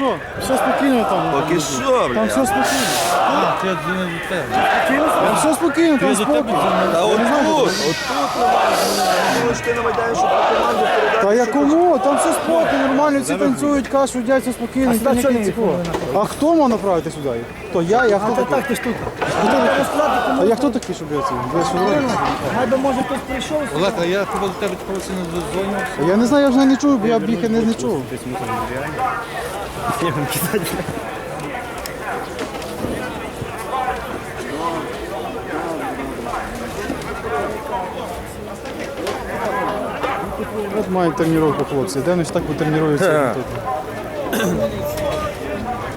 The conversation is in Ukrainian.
що, все спокійно там. Поки там, що, Там все спокійно. А, ти один від тебе. Там все спокійно, там за спокійно. Та отут, отут немає. ти на Майдані, щоб по команду передати. Та я кому? Там все спокійно, нормально, всі танцюють, кашу, їдять, все спокійно. ніхто не критикує. А хто мав направити сюди? То я, я хто такий? ти ж тут. А я хто такий, щоб я це? Ви що може, хтось прийшов. Олег, а я тебе до тебе такого сильно дозвонювався. Я не знаю, я вже не чую, бо я б їх і не, не чув. От мають тренування хлопці. Де вони ж так потренуються?